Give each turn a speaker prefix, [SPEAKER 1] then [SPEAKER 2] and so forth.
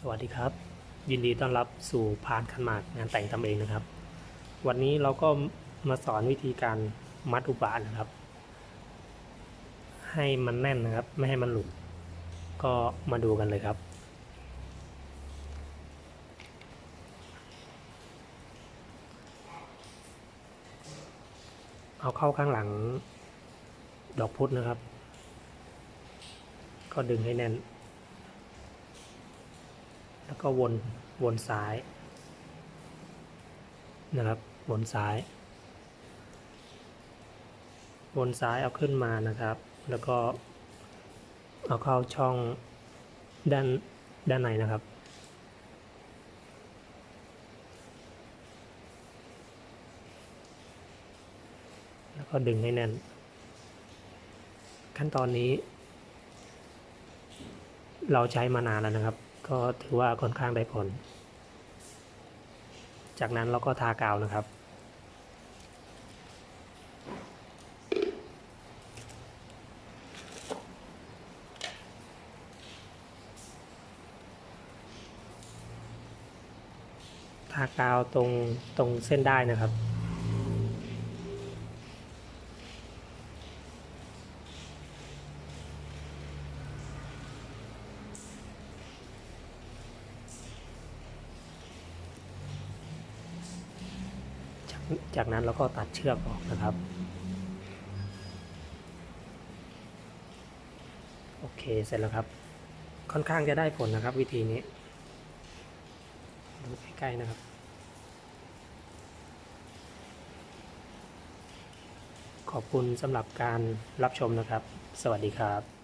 [SPEAKER 1] สวัสดีครับ ยินดีต้อนรับสู่พานขันหมากงานแต่งทำเองนะครับ วันนี้เราก็มาสอนวิธีการมัดอุบาทนะครับ ให้มันแน่นนะครับ ไม่ให้มันหลุดก็มาดูกันเลยครับ เอาเข้าข้างหลังดอกพุธนะครับ ก็ดึงให้แน่น ก็วนวนซ้ายนะครับวนซ้าย วนซ้ายเอาขึ้นมานะครับ แล้วก็เอาเข้าช่องด้านด้านในนะครับ แล้วก็ดึงให้แน่น ขั้นตอนนี้ เราใช้มานานแล้วนะครับ ก็ถือว่าค่อนข้างได้ผล จากนั้นเราก็ทากาวนะครับ ทากาวตรงตรงเส้นได้นะครับ จากนั้นเราก็ตัดเชือกออกนะครับโอเคเสร็จแล้วครับ ค่อนข้างจะได้ผลนะครับ วิธีนี้ดูใกล้ๆนะครับขอบคุณสำหรับการรับชมนะครับ สวัสดีครับ